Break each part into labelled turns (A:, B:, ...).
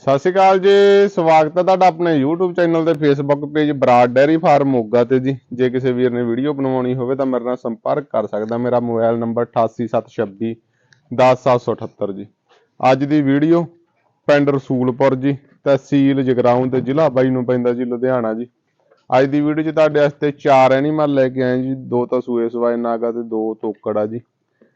A: ਸਤਿ ਸ਼੍ਰੀ ਅਕਾਲ ਜੀ, ਸਵਾਗਤ ਹੈ ਤੁਹਾਡਾ ਆਪਣੇ YouTube ਚੈਨਲ ਤੇ Facebook page Brar dairy farm Moga ਤੇ ਜੀ। ਜੇ ਕਿਸੇ ਵੀਰ ਨੇ ਵੀਡੀਓ ਬਣਵਾਉਣੀ ਹੋਵੇ ਤਾਂ ਮੇਰੇ ਨਾਲ ਸੰਪਰਕ ਕਰ ਸਕਦਾ। ਮੇਰਾ ਮੋਬਾਈਲ ਨੰਬਰ 8876 10778 ਜੀ। ਅੱਜ ਦੀ ਵੀਡੀਓ ਪਿੰਡ ਰਸੂਲਪੁਰ ਜੀ, ਤਹਿਸੀਲ ਜਗਰਾਉਂ ਤੇ ਜ਼ਿਲ੍ਹਾ ਬਾਈ ਨੂੰ ਪੈਂਦਾ ਜੀ, ਲੁਧਿਆਣਾ ਜੀ। ਅੱਜ ਦੀ ਵੀਡੀਓ 'ਚ ਤੁਹਾਡੇ ਵਾਸਤੇ ਚਾਰ ਐਨੀਮਲ ਲੈ ਕੇ ਆਏ ਜੀ। ਦੋ ਤਾਂ ਸੂਏ ਸਵਾਏ ਨਾਗਾ ਤੇ ਦੋ ਤੋਕੜਾ ਜੀ।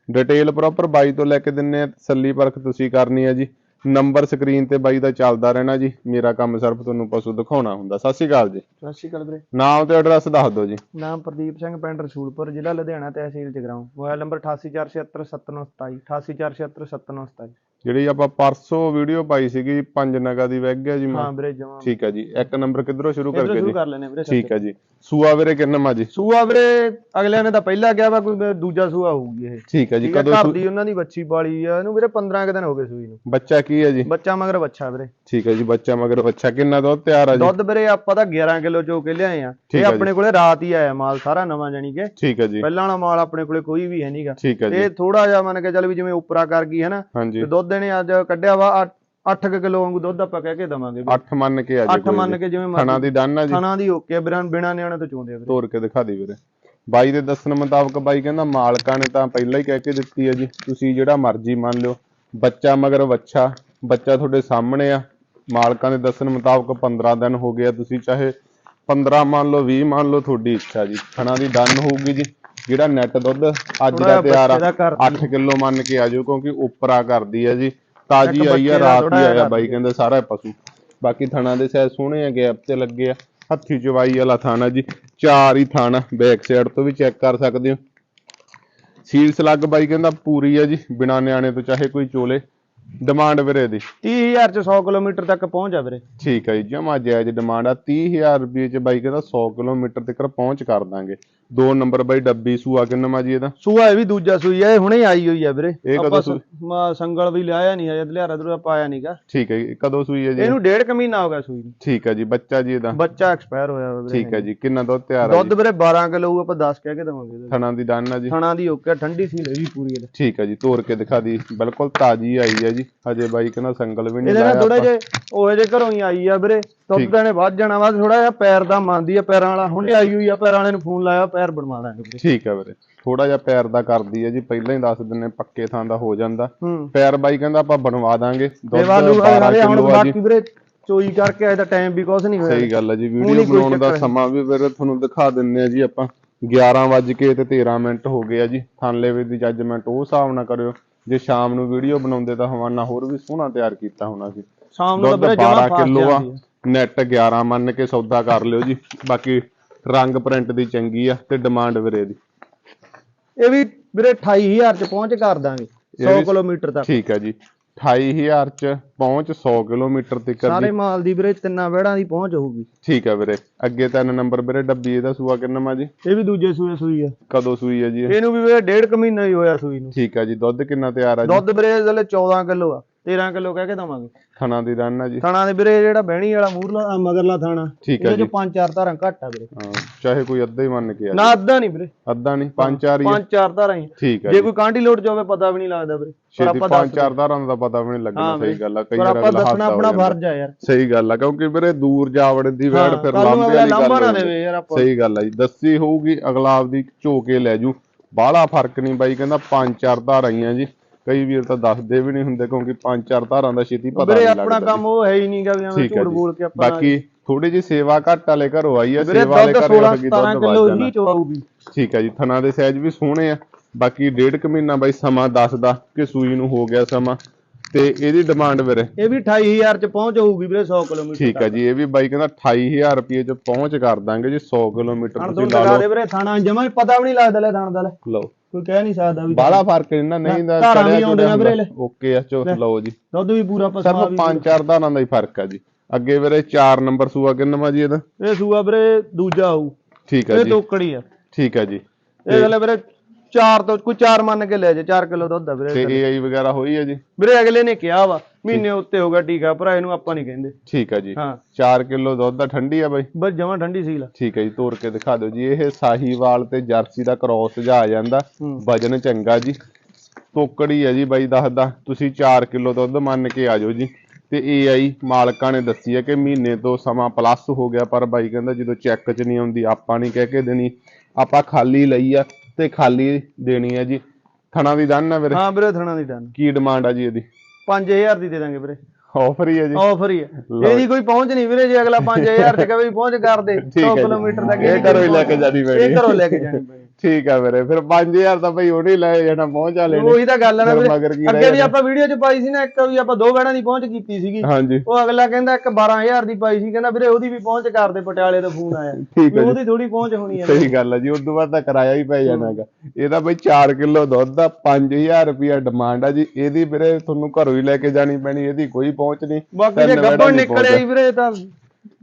A: ਡਿਟੇਲ ਪ੍ਰੋਪਰ ਬਾਈ ਤੋਂ ਲੈ ਕੇ ਦਿੰਨੇ ਆ। ਤਸੱਲੀ ਪਰਖ ਤੁਸੀਂ ਕਰਨੀ ਹੈ ਜੀ। ਨੰਬਰ ਸਕਰੀਨ ਤੇ ਬਾਈ ਦਾ ਚੱਲਦਾ ਰਹਿਣਾ ਜੀ। ਮੇਰਾ ਕੰਮ ਸਿਰਫ ਤੁਹਾਨੂੰ ਪਸ਼ੂ ਦਿਖਾਉਣਾ ਹੁੰਦਾ। ਸਤਿ ਸ਼੍ਰੀ ਅਕਾਲ ਜੀ।
B: ਸਤਿ ਸ਼੍ਰੀ ਅਕਾਲ ਵੀਰੇ।
A: ਨਾਮ ਤੇ ਐਡਰੈਸ ਦੱਸ ਦਿਓ ਜੀ।
B: ਨਾਮ ਪ੍ਰਦੀਪ ਸਿੰਘ ਪਿੰਡ ਰਸੂਲਪੁਰ ਜ਼ਿਲ੍ਹਾ ਲੁਧਿਆਣਾ ਤਹਿਸੀਲ ਜਗਰਾਉਂ। ਮੋਬਾਈਲ ਨੰਬਰ 8847779727 8847779727
A: ਜਿਹੜੀ ਆਪਾਂ ਪਰਸੋਂ ਵੀਡੀਓ ਪਾਈ ਸੀਗੀ ਪੰਜ ਨਗਾ ਦੀ ਵੈਗ ਹੈ ਜੀ ਮਾਂ।
B: ਹਾਂ ਵੀਰੇ ਜਮਾ।
A: ਠੀਕ ਹੈ ਜੀ। ਇੱਕ ਨੰਬਰ ਕਿੱਧਰੋਂ ਸ਼ੁਰੂ ਕਰਕੇ
B: ਸ਼ੁਰੂ
A: ਜੀ?
B: ਕਰ ਲੈਨੇ ਵੀਰੇ
A: ਠੀਕ ਹੈ ਜੀ। ਸੂਆ ਵੀਰੇ ਕਿੰਨਾ ਜੀ?
B: ਸੂਆ ਵੀਰੇ ਅਗਲਿਆਂ ਨੇ ਤਾਂ ਪਹਿਲਾਂ ਗਿਆ ਵਾ ਕੋਈ ਦੂਜਾ ਸੂਆ ਹੋਊਗੀ ਇਹ।
A: ਠੀਕ ਹੈ ਜੀ ਕਦੋਂ
B: ਘਰ ਦੀ ਉਹਨਾਂ ਦੀ ਬੱਚੀ ਪਾਲੀ ਆ ਇਹਨੂੰ ਵੀਰੇ 15 ਕੁ ਦਿਨ ਹੋ ਗਏ ਸੂਈ ਨੂੰ।
A: ਬੱਚਾ ਕੀ ਹੈ ਜੀ?
B: ਬੱਚਾ ਮਗਰ ਬੱਚਾ ਵੀਰੇ।
A: ਠੀਕ ਹੈ ਜੀ ਬੱਚਾ ਮਗਰ ਬੱਚਾ। ਕਿੰਨਾ ਦੁੱਧ ਤਿਆਰ ਆ ਜੀ?
B: ਦੁੱਧ ਵੀਰੇ ਆਪਾਂ ਤਾਂ 11 ਕਿਲੋ ਚੋ ਕੇ ਲਿਆਏ ਆ। ਇਹ। ਆਪਣੇ ਕੋਲੇ ਰਾਤ ਹੀ ਆਇਆ ਮਾਲ ਸਾਰਾ ਨਵਾਂ ਜਾਨੀ ਕਿ।
A: ਠੀਕ ਹੈ ਜੀ।
B: ਪਹਿਲਾਂ ਵਾਲਾ ਮਾਲ ਆਪਣੇ ਕੋਲੇ ਕੋਈ ਵੀ ਹੈ ਨਹੀਂਗਾ
A: ਠੀਕ ਹੈ ਜੀ।
B: ਇਹ ਥੋੜਾ ਜਿਹਾ ਮੰਨ ਕੇ ਚੱਲ ਵੀ ਜਿਵੇਂ ਉਪਰਾ ਕਰ ਗਈ ਹੈ ਨਾ ਤੇ ਦੁੱਧ ਇਹਨੇ ਅੱਜ ਕੱਢਿਆ ਵਾ 8 ਕਿਲੋ ਵਾਂਗੂ ਦੁੱਧ ਆਪਾਂ ਕਹਿ ਕੇ ਦਵਾਂਗੇ ਵੀਰੇ।
A: 8 ਮੰਨ ਕੇ ਆ ਜੀ
B: ਅੱਠ ਮੰਨ ਕੇ ਜਿਵੇਂ
A: ਥਣਾ ਦੀ ਡਨ ਆ ਜੀ।
B: ਥਾਣਾ ਦੀ ਓਕੇ ਬਿਨਾਂ ਬਿਨਾਂ ਨਿਆਣੇ ਤੋਂ ਚੋਂਦੇ ਆ ਵੀਰੇ।
A: ਤੋਰ ਕੇ ਦਿਖਾ ਦੇ ਵੀਰੇ। ਬਾਈ ਦੇ ਦੱਸਣ ਮੁਤਾਬਕ ਬਾਈ ਕਹਿੰਦਾ ਮਾਲਕਾਂ ਨੇ ਤਾਂ ਪਹਿਲਾਂ ਹੀ ਕਹਿ ਕੇ ਦਿੱਤੀ ਹੈ ਜੀ ਤੁਸੀਂ ਜਿਹੜਾ ਮਰਜ਼ੀ ਮੰਨ ਲਿਓ। ਬੱਚਾ ਮਗਰ ਵੱਛਾ ਬੱਚਾ ਤੁਹਾਡੇ ਸਾਹਮਣੇ ਆ। ਮਾਲਕਾਂ ਦੇ ਦੱਸਣ ਮੁਤਾਬਕ 15 ਦਿਨ ਹੋ ਗਏ ਆ ਤੁਸੀਂ ਚਾਹੇ 15 ਮੰਨ ਲਓ 20 ਮੰਨ ਲਓ ਤੁਹਾਡੀ ਇੱਛਾ ਜੀ। ਥਣਾ ਦੀ ਡਨ ਹੋਊਗੀ ਜੀ। ਜਿਹੜਾ ਨੈਟ ਦੁੱਧ ਅੱਜ ਦਾ ਤਿਆਰ ਆ
B: ਬੱਚੇ ਦਾ ਕਰ
A: 8 ਕਿਲੋ ਮੰਨ ਕੇ ਆ ਜਾਓ ਕਿਉਂਕਿ ਉਪਰਾ ਕਰਦੀ ਹੈ ਜੀ। ਤਾਜੀ ਆਈ ਆ ਰਾਤ ਹੀ ਆਇਆ ਬਾਈ ਕਹਿੰਦੇ ਸਾਰਾ ਪਸ਼ੂ। ਬਾਕੀ ਥਣਾ ਦੇ ਸਾਈਜ਼ ਸੋਹਣੇ ਆ ਗੈਪ ਤੇ ਲੱਗੇ ਆ। ਹੱਥੀ ਚਵਾਈ ਵਾਲਾ ਥਾਣਾ ਜੀ ਚਾਰ ਹੀ ਥਾਣਾ ਬੈਕ ਸਾਈਡ ਤੋਂ ਵੀ ਚੈੱਕ ਕਰ ਸਕਦੇ ਹੋ। ਸੀਲ ਸਲੱਗ ਬਾਈ ਕਹਿੰਦਾ ਪੂਰੀ ਆ ਜੀ ਬਿਨਾ ਨਿਆਣੇ ਤੋਂ ਚਾਹੇ ਕੋਈ ਚੋਲੇ। ਡਿਮਾਂਡ ਵੀਰੇ ਦੀ।
B: 30000 ਚ 100 ਕਿਲੋਮੀਟਰ ਤੱਕ ਪਹੁੰਚ ਆ ਵੀਰੇ।
A: ਠੀਕ ਹੈ ਜੀ ਜਮਾ ਜਾਇਜ਼ ਡਿਮਾਂਡ ਆ। 30000 ਰੁਪਏ ਚ ਬਾਈ ਕਹਿੰਦਾ 100 ਕਿਲੋਮੀਟਰ ਤੱਕ ਪਹੁੰਚ ਕਰ ਦਾਂਗੇ। ਦੋ ਨੰਬਰ ਬਾਈ ਡੱਬੀ ਸੂਆ ਕਿੰਨਾ ਜੀ ਇਹਦਾ?
B: ਸੂਆ ਇਹ ਵੀ ਦੂਜਾ ਸੂਈ ਆ ਇਹ ਹੁਣੇ ਆਈ ਹੋਈ ਆ ਵੀਰੇ।
A: ਇਹ ਕਦੋਂ
B: ਆਪਾਂ
A: ਸੂਈ?
B: ਮ- ਸੰਗਲ ਵੀ ਲਿਆਇਆ ਨਹੀਂ ਹਜੇ ਦਲਿਆਰਾ ਦਲੂਰਾ ਪਾਇਆ ਨਹੀਂਗਾ
A: ਠੀਕ ਹੈ ਜੀ ਕਦੋਂ ਸੂਈ ਹੈ ਜੀ?
B: ਇਹਨੂੰ ਡੇਢ ਕੁ ਮਹੀਨਾ ਹੋ ਗਿਆ ਸੂਈ ਨੂੰ।
A: ਠੀਕ ਹੈ ਜੀ ਬੱਚਾ ਜੀ ਇਹਦਾ?
B: ਬੱਚਾ ਐਕਸਪਾਇਰ ਹੋਇਆ ਵਾ ਵੀਰੇ
A: ਠੀਕ ਹੈ ਜੀ ਕਿੰਨਾ ਦੁੱਧ ਤਿਆਰ ਆ
B: ਦੁੱਧ ਵੀਰੇ 12 ਕਿਲੋ ਹੋਊ ਆਪਾਂ 10 ਕਹਿ ਕੇ ਦਵਾਂਗੇ ਇਹਦੇ।
A: ਥਣਾ ਦੀ ਡਨ ਆ ਜੀ।
B: ਥਣਾ ਦੀ ਓਕੇ ਠੰਡੀ ਸੀ ਲਈ ਪੂਰੀ ਇਹਦੇ।
A: ਠੀਕ ਹੈ ਜੀ ਤੋੜ ਕੇ ਦਿਖਾ ਦੀ। ਬਿਲਕੁਲ ਤਾਜੀ ਆਈ ਹੈ ਜੀ। ਹਜੇ ਬਾਈ ਕਹਿੰਦਾ ਸੰਗਲ ਵੀ ਨਹੀਂ
B: ਇਹਦੇ ਨਾਲ
A: ਲਾਇਆ
B: ਥੋੜਾ
A: ਆਪਾਂ।
B: ਜੇ ਉਹ ਜੇ ਘਰੋਂ ਹੀ ਆਈ ਆ ਵੀਰੇ। ਦੁੱਧ
A: ਠੀਕ।
B: ਦਾ ਨੇ ਵੱਧ ਜਾਣਾ ਵਾ ਥੋੜਾ ਜਿਹਾ ਪੈਰ ਦਾ ਮੰਨਦੀ ਆ ਪੈਰਾਂ ਵਾਲਾ। ਹੁਣੇ ਆਈ ਹੋਈ ਆ ਪੈਰਾਂ ਵਾਲੇ ਨੂੰ ਫੋਨ ਲਾਇਆ ਪੈਰ ਬਣਵਾ ਦਾਂਗੇ ਵੀਰੇ।
A: ਠੀਕ ਹੈ ਵੀਰੇ। ਥੋੜਾ ਜਿਹਾ ਪੈਰ ਦਾ ਕਰਦੀ ਹੈ ਜੀ ਪਹਿਲਾਂ ਹੀ ਦੱਸ ਦਿੰਨੇ ਪੱਕੇ ਥਾਂ ਦਾ ਹੋ ਜਾਂਦਾ। ਪੈਰ ਬਾਈ ਕਹਿੰਦਾ ਆਪਾਂ ਬਣਵਾ ਦਾਂਗੇ। ਦੁੱਧ
B: ਤੇ ਵਾਲੂ
A: 12
B: ਵਾਲੇ ਹੁਣ
A: ਕਿਲੋ ਆ ਜੀ।
B: ਬਾਕੀ ਵੀਰੇ ਚੋਈ ਕਰਕੇ ਅਜੇ ਤਾਂ ਟਾਈਮ ਵੀ ਕੁਛ ਨਹੀਂ ਹੋਇਆ।
A: ਸਹੀ ਗੱਲ ਹੈ ਜੀ ਵੀਡੀਓ
B: ਕੋਈ
A: ਬਣਾਉਣ ਦਾ। ਸਮਾਂ ਵੀ ਵੀਰੇ ਤੁਹਾਨੂੰ ਦਿਖਾ ਦਿੰਨੇ ਆ ਜੀ ਆਪਾਂ। 11 ਵੱਜ ਕੇ ਤੇ 13 ਮਿੰਟ ਹੋ ਗਏ ਆ ਜੀ। ਥਾਨਲੇਵੇ ਦੀ ਜੱਜਮੈਂਟ ਉਹ ਹਿਸਾਬ ਨਾਲ ਕਰਿਓ। ਜੇ ਸ਼ਾਮ ਨੂੰ ਵੀਡੀਓ ਬਣਾਉਂਦੇ ਤਾਂ ਹਵਾਨਾ ਹੋਰ ਵੀ ਸੋਹਣਾ ਤਿਆਰ ਕੀਤਾ ਹੋਣਾ ਸੀ।
B: ਸ਼ਾਮ ਨੂੰ ਤਾਂ
A: ਦੁੱਧ
B: ਵੀਰੇ ਜਮਾ
A: 12
B: ਫਾਸਟ
A: ਕਿਲੋ ਆ
B: ਆ।
A: ਨੈਟ 11 ਮੰਨ ਕੇ ਸੌਦਾ ਕਰ ਲਿਓ ਜੀ। ਬਾਕੀ ਰੰਗ ਪ੍ਰਿੰਟ ਦੀ ਚੰਗੀ ਆ ਤੇ ਡਿਮਾਂਡ ਵੀਰੇ ਦੀ।
B: ਇਹ ਵੀ ਵੀਰੇ 28000 ਚ ਪਹੁੰਚ ਕਰ ਦਾਂਗੇ
A: ਇਹ
B: 100
A: ਵੀ-
B: ਕਿਲੋਮੀਟਰ ਤੱਕ।
A: ਠੀਕ ਹੈ ਜੀ। 28000 ਚ ਪਹੁੰਚ 100 ਕਿਲੋਮੀਟਰ ਤੱਕ
B: ਸਾਰੇ
A: ਦੀ
B: ਮਾਲ ਦੀ ਵੀਰੇ ਤਿੰਨਾਂ ਵਿਹੜਾਂ ਦੀ ਪਹੁੰਚ ਹੋਊਗੀ।
A: ਠੀਕ ਹੈ ਵੀਰੇ। ਅੱਗੇ ਤਿੰਨ ਨੰਬਰ ਵੀਰੇ ਡੱਬੀ ਇਹਦਾ ਸੂਆ ਕਿੰਨਾ ਮਾ ਜੀ?
B: ਇਹ ਵੀ ਦੂਜੇ ਸੂਏ ਸੂਈ ਆ।
A: ਕਦੋਂ ਸੂਈ ਹੈ ਜੀ ਇਹ?
B: ਇਹਨੂੰ ਵੀ ਵੀਰੇ ਡੇਢ ਕੁ ਮਹੀਨਾ ਹੀ ਹੋਇਆ ਸੂਈ ਨੂੰ।
A: ਠੀਕ ਹੈ ਜੀ ਦੁੱਧ ਕਿੰਨਾ ਤਿਆਰ ਆ ਜੀ?
B: ਦੁੱਧ ਵੀਰੇ ਇਹਦੇ 14 ਕਿਲੋ ਆ। 13 ਕਿਲੋ ਕਹਿ ਕੇ ਦਵਾਂਗੇ।
A: ਥਣਾ ਦੀ ਰਨ ਆ ਜੀ।
B: ਥਾਣਾ ਦੇ ਵੀਰੇ ਜਿਹੜਾ ਬਹਿਣੀ ਵਾਲਾ ਮੂਰਲਾ ਮਗਰਲਾ ਥਾਣਾ
A: ਠੀਕ ਹੈ ਜੀ।
B: ਪੰਜ ਚਾਰ ਧਾਰਾਂ ਘੱਟ ਆ ਵੀਰੇ।
A: ਹਾਂ, ਚਾਹੇ ਕੋਈ ਅੱਧਾ ਹੀ ਮੰਨ ਕੇ ਆ।
B: ਨਾ ਅੱਧਾ ਨਹੀਂ ਵੀਰੇ।
A: ਅੱਧਾ ਨਹੀਂ ਪੰਜ ਚਾਰ ਹੀ।
B: ਪੰਜ ਚਾਰ ਧਾਰਾਂ ਹੀ
A: ਠੀਕ ਹੈ
B: ਜੇ ਕੋਈ ਕਾਂਡੀ ਲੋਟ ਜਾਵੇ ਪਤਾ ਵੀ ਨਹੀਂ ਲੱਗਦਾ ਵੀਰੇ। ਪਰ ਆਪਾਂ
A: ਪੰਜ ਚਾਰ ਧਾਰਾਂ ਦਾ ਪਤਾ ਵੀ ਨਹੀਂ ਲੱਗਣਾ
B: ਹਾਂ
A: ਸਹੀ। ਗੱਲ ਆ। ਕਈ ਵਾਰ
B: ਆਪਾਂ ਦੱਸਣਾ ਆਪਣਾ। ਫਰਜ਼ ਆ ਯਾਰ।
A: ਸਹੀ ਗੱਲ ਆ ਕਿਉਂਕਿ ਵੀਰੇ ਦੂਰ ਜਾ ਵੜਦੀ ਵੇੜ ਫਿਰ
B: ਅਗਲਾ
A: ਵਾਲੀ
B: ਲਾਂਭਾ
A: ਗੱਲ ਸਹੀ ਗੱਲ ਆ ਜੀ। ਦੱਸੀ ਹੋਊਗੀ ਅਗਲਾ ਆਪਦੀ ਝੋਕੇ ਲੈ ਜੂ। ਬਾਹਲਾ ਫ਼ਰਕ ਨਹੀਂ ਬਾਈ ਕਹਿੰਦਾ ਪੰਜ ਚਾਰ ਧਾਰਾਂ ਹੀ ਆ ਜੀ। ਕਈ ਵੀਰ ਤਾਂ ਦੱਸਦੇ ਵੀ ਨਹੀਂ ਹੁੰਦੇ ਕਿਉਂਕਿ ਪੰਜ ਚਾਰ ਧਾਰਾਂ ਦਾ ਛੇਤੀ ਪਤਾ
B: ਵੀਰੇ
A: ਨਹੀਂ
B: ਆਪਣਾ
A: ਲੱਗਦਾ।
B: ਕੰਮ ਉਹ ਹੈ ਹੀ ਨਹੀਂਗਾ ਵੀ ਐਵੇਂ
A: ਠੀਕ ਹੈ
B: ਝੂਠ। ਬੋਲ ਕੇ ਆਪਾਂ
A: ਬਾਕੀ ਥੋੜੀ ਜੀ ਸੇਵਾ ਘੱਟ ਵਾਲੇ ਘਰੋਂ ਆਈ ਆ ਸੇਵਾ ਵਾਲੇ
B: ਦੁੱਧ
A: ਘਰੇ
B: 16
A: ਉੱਠ ਗਈ
B: 17
A: ਦੁੱਧ
B: ਕਿਲੋ ਹੀ ਚੋਊਗੀ
A: ਠੀਕ ਹੈ ਜੀ ਥਣਾ ਦੇ ਸਾਈਜ਼ ਵੀ ਸੋਹਣੇ ਆ। ਬਾਕੀ ਡੇਢ ਕੁ ਮਹੀਨਾ ਬਾਈ ਸਮਾਂ ਦੱਸਦਾ ਕਿ ਸੂਈ ਨੂੰ ਹੋ ਗਿਆ ਸਮਾਂ। ਤੇ ਇਹਦੀ ਡਿਮਾਂਡ ਵੀਰੇ?
B: ਇਹ ਵੀ 28000 ਚ ਪਹੁੰਚ ਹੋਊਗੀ ਵੀਰੇ 100 ਕਿਲੋਮੀਟਰ
A: ਠੀਕ ਹੈ ਜੀ ਇਹ ਵੀ ਬਾਈ ਕਹਿੰਦਾ 28000 ਰੁਪਏ ਚ ਪਹੁੰਚ ਕਰ ਦਾਂਗੇ ਜੀ 100 ਕਿਲੋਮੀਟਰ ਤੁਸੀਂ ਲਾ
B: ਲਗਾ
A: ਲਓ।
B: ਵੀਰੇ ਥਾਣਾ ਜਮਾ ਪਤਾ ਵੀ ਨਹੀਂ ਲੱਗਦਾ ਲੈ ਥਾਣ ਦਾ ਲੈ।
A: ਲਓ।
B: ਕੋਈ ਕਹਿ ਨਹੀਂ ਸਕਦਾ ਵੀ
A: ਬਾਹਲਾ ਫ਼ਰਕ ਨਹੀਂ ਨਾ ਨਹੀਂ ਦਾ
B: ਧਾਰਾਂ ਵੀ ਆਉਂਦੀਆਂ ਵੀਰੇ।
A: ਓਕੇ ਆ ਚੋ ਲਓ ਜੀ।
B: ਦੁੱਧ ਵੀ ਪੂਰਾ ਪਸਮਾ
A: ਸਿਰਫ
B: ਵੀ
A: ਪੰਜ ਚਾਰ ਧਾਰਾਂ ਦਾ ਹੀ ਫ਼ਰਕ ਆ ਜੀ। ਅੱਗੇ ਵੀਰੇ 4 ਨੰਬਰ ਸੂਆ ਕਿੰਨਾ ਜੀ ਇਹਦਾ?
B: ਇਹ ਸੂਆ ਵੀਰੇ ਦੂਜਾ ਹੋਊ।
A: ਠੀਕ
B: ਇਹ
A: ਜੀ।
B: ਟੋਕੜੀ ਆ।
A: ਠੀਕ ਹੈ ਜੀ।
B: ਇਹ ਗੱਲ ਵੀਰੇ 4 ਤੋਂ ਕੋਈ 4 ਮੰਨ ਕੇ ਲੈ ਜਾ 4 ਕਿਲੋ ਦੁੱਧ ਆ ਵੀਰੇ
A: ਤੇ ਏਆਈ ਵਗੈਰਾ ਹੋਈ ਹੈ ਜੀ?
B: ਵੀਰੇ ਅਗਲੇ ਨੇ ਕਿਹਾ ਵਾ ਮਹੀਨੇ ਉੱਤੇ ਹੋ ਗਿਆ ਟੀਕਾ ਭਰਾ ਇਹਨੂੰ ਆਪਾਂ ਨਹੀਂ ਕਹਿੰਦੇ।
A: ਠੀਕ ਹੈ ਜੀ।
B: ਹਾਂ।
A: 4 ਕਿਲੋ ਦੁੱਧ ਦਾ ਠੰਡੀ ਆ ਬਾਈ।
B: ਬਸ ਜਮਾ ਠੰਡੀ ਸੀਲ
A: ਠੀਕ ਹੈ ਜੀ ਤੋੜ ਕੇ ਦਿਖਾ ਦਿਓ ਜੀ। ਇਹ ਸਾਹੀਵਾਲ ਤੇ ਜਰਸੀ ਦਾ ਕ੍ਰੋਸ ਜਾ ਆ ਜਾਂਦਾ। ਵਜਨ ਚੰਗਾ ਜੀ। ਤੋਕੜੀ ਹੈ ਜੀ ਬਾਈ ਦੱਸਦਾ ਤੁਸੀਂ 4 ਕਿਲੋ ਦੁੱਧ ਮੰਨ ਕੇ ਆ ਜਾਓ ਜੀ। ਤੇ ਏਆਈ ਮਾਲਕਾਂ ਨੇ ਦੱਸੀ ਹੈ ਕਿ ਮਹੀਨੇ ਤੋਂ ਸਮਾਂ ਪਲੱਸ ਹੋ ਗਿਆ ਪਰ ਬਾਈ ਕਹਿੰਦਾ ਜਦੋਂ ਚੈੱਕ 'ਚ ਨਹੀਂ ਆਉਂਦੀ ਆਪਾਂ ਨਹੀਂ ਕਹਿ ਕੇ ਦੇਣੀ। ਆਪਾਂ ਖਾਲੀ ਲਈ ਆ। ਤੇ ਖਾਲੀ ਦੇਣੀ ਹੈ ਜੀ। ਥਣਾ ਦੀ ਦਨ ਨਾ ਵੀਰੇ?
B: ਹਾਂ ਵੀਰੇ ਥਣਾ ਦੀ ਡਨ।
A: ਕੀ ਡਿਮਾਂਡ ਆ ਜੀ ਇਹਦੀ?
B: 5000 ਦੀ ਦੇ ਦਾਂਗੇ ਵੀਰੇ।
A: ਆਫਰ ਹੀ ਹੈ ਜੀ।
B: ਆਫਰ ਹੀ ਹੈ। ਇਹਦੀ ਕੋਈ ਪਹੁੰਚ ਨਹੀਂ ਵੀਰੇ ਜੇ ਅਗਲਾ 5000 ਚ ਕਹੇ ਵੀ ਪਹੁੰਚ ਕਰ ਦੇ 100
A: ਠੀਕ ਹੈ ਜੀ।
B: ਕਿਲੋਮੀਟਰ ਤੱਕ
A: ਇਹ ਘਰੋਂ ਹੀ ਲੈ ਕੇ ਜਾਣੀ ਪੈਣੀ।
B: ਇਹ ਘਰੋਂ ਲੈ ਕੇ ਜਾਣੀ ਪੈਣੀ।
A: ਠੀਕ ਆ ਵੀਰੇ ਫਿਰ 5000 ਤਾਂ ਬਈ ਉਹਨੇ ਲੈ ਜਾਣਾ ਪਹੁੰਚ ਆ ਲੈਣੇ
B: ਉਹੀ ਤਾਂ ਗੱਲ ਹੈ ਨਾ ਵੀਰੇ। ਅੱਗੇ ਵੀ? ਆਪਾਂ ਵੀਡੀਓ ਚ ਪਾਈ ਸੀ ਨਾ ਇੱਕ ਵੀ ਆਪਾਂ ਦੋ ਵੈੜਾਂ ਦੀ ਪਹੁੰਚ ਕੀਤੀ ਸੀਗੀ। ਉਹ ਅਗਲਾ ਕਹਿੰਦਾ ਇੱਕ 12000 ਦੀ ਪਾਈ ਸੀ ਕਹਿੰਦਾ ਵੀਰੇ ਉਹਦੀ ਵੀ ਪਹੁੰਚ ਕਰ ਦੇ ਪਟਿਆਲੇ ਤੋਂ ਫੋਨ ਆਇਆ।
A: ਠੀਕ ਹੈ
B: ਉਹਦੀ ਥੋੜੀ ਪਹੁੰਚ ਹੋਣੀ ਹੈ।
A: ਸਹੀ ਗੱਲ ਹੈ ਜੀ ਉਦੋਂ ਬਾਅਦ ਤਾਂ ਕਿਰਾਇਆ ਹੀ ਪੈ ਜਾਣਾ ਹੈਗਾ। ਇਹਦਾ ਬਈ 4 ਕਿਲੋ ਦੁੱਧ ਦਾ 5000 ਰੁਪਿਆ ਡਿਮਾਂਡ ਆ ਜੀ। ਇਹਦੀ ਵੀਰੇ ਤੁਹਾਨੂੰ ਘਰੋਂ ਹੀ ਲੈ ਕੇ ਜਾਣੀ ਪੈਣੀ ਇਹਦੀ ਕੋਈ ਪਹੁੰਚ ਨਹੀਂ
B: ਬਾਕੀ ਜੇ ਗੱਬਣ ਨਿਕਲੇ ਹੀ ਵੀਰੇ ਤਾਂ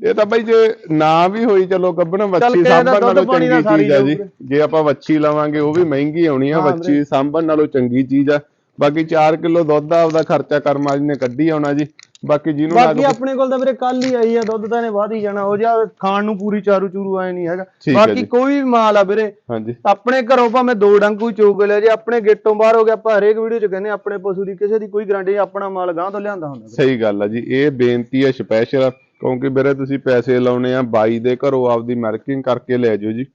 A: ਇਹ ਤਾਂ ਬਈ ਜੇ ਨਾ ਵੀ ਹੋਈ ਚਲੋ ਗੱਬਣ ਵੱਛੀ ਸਾਂਭਣ ਨਾਲੋਂ ਚੰਗੀ ਚੀਜ਼ ਆ ਜੀ। ਜੇ ਆਪਾਂ ਵੱਛੀ ਲਵਾਂਗੇ ਉਹ ਵੀ ਮਹਿੰਗੀ ਆਉਣੀ ਆ ਵੱਛੀ ਸਾਂਭਣ ਨਾਲੋਂ ਚੰਗੀ ਚੀਜ਼ ਆ। ਬਾਕੀ 4 ਕਿਲੋ ਦੁੱਧ ਦਾ ਆਪਦਾ ਖਰਚਾ ਕਰਮਾ ਜੀ ਨੇ ਕੱਢੀ ਆਉਣਾ ਜੀ। ਬਾਕੀ ਜਿਹਨੂੰ ਲੱਗ
B: ਬਾਕੀ ਆਪਣੇ ਕੋਲ ਤਾਂ ਵੀਰੇ ਕੱਲ ਹੀ ਆਈ ਆ ਦੁੱਧ ਤਾਂ ਇਹਨੇ ਵਧ ਹੀ ਜਾਣਾ। ਉਹ ਜਿਹਾ ਖਾਣ ਨੂੰ ਪੂਰੀ ਚਾਰੂ ਚੂਰੂ ਆਏ ਨਹੀਂ ਹੈਗਾ।
A: ਹੈ
B: ਬਾਕੀ
A: ਜੀ।
B: ਕੋਈ ਵੀ ਮਾਲ ਆ ਵੀਰੇ ਆਪਣੇ ਘਰੋਂ ਭਾਵੇਂ ਦੋ ਡੰਗੂ ਚੋਗ ਲੈ ਜੇ ਆਪਣੇ ਗੇਟੋਂ ਬਾਹਰ ਹੋ ਗਿਆ ਆਪਾਂ ਹਰੇਕ ਵੀਡੀਓ 'ਚ ਕਹਿੰਦੇ ਆਪਣੇ ਪਸ਼ੂ ਦੀ ਕਿਸੇ ਦੀ ਕੋਈ ਗਾਰੰਟੀ ਆਪਣਾ ਮਾਲ ਗਾਂ ਤੋਂ ਲਿਆਂਦਾ ਹੁੰਦਾ।
A: ਸਹੀ ਗੱਲ ਆ ਜੀ ਇਹ ਬੇਨਤੀ ਹੈ ਸਪੈਸ਼ਲ ਕਿਉਂਕਿ ਵੀਰੇ ਤੁਸੀਂ ਪੈਸੇ ਲਾਉਣੇ ਆ ਬਾਈ ਦੇ ਘਰੋਂ ਆਪਦੀ ਮਾਰਕਿੰਗ ਕਰਕੇ ਲੈ ਜਾਓ ਜੀ।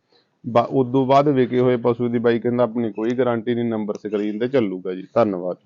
A: ਬਾ ਉਦੋਂ ਬਾਅਦ ਵਿਕੇ ਹੋਏ ਪਸ਼ੂ ਦੀ ਬਾਈ ਕਹਿੰਦਾ ਆਪਣੀ ਕੋਈ ਗਾਰੰਟੀ ਨਹੀਂ ਨੰਬਰ ਸਕਰੀਨ ਤੇ ਚੱਲੂਗਾ ਜੀ। ਧੰਨਵਾਦ।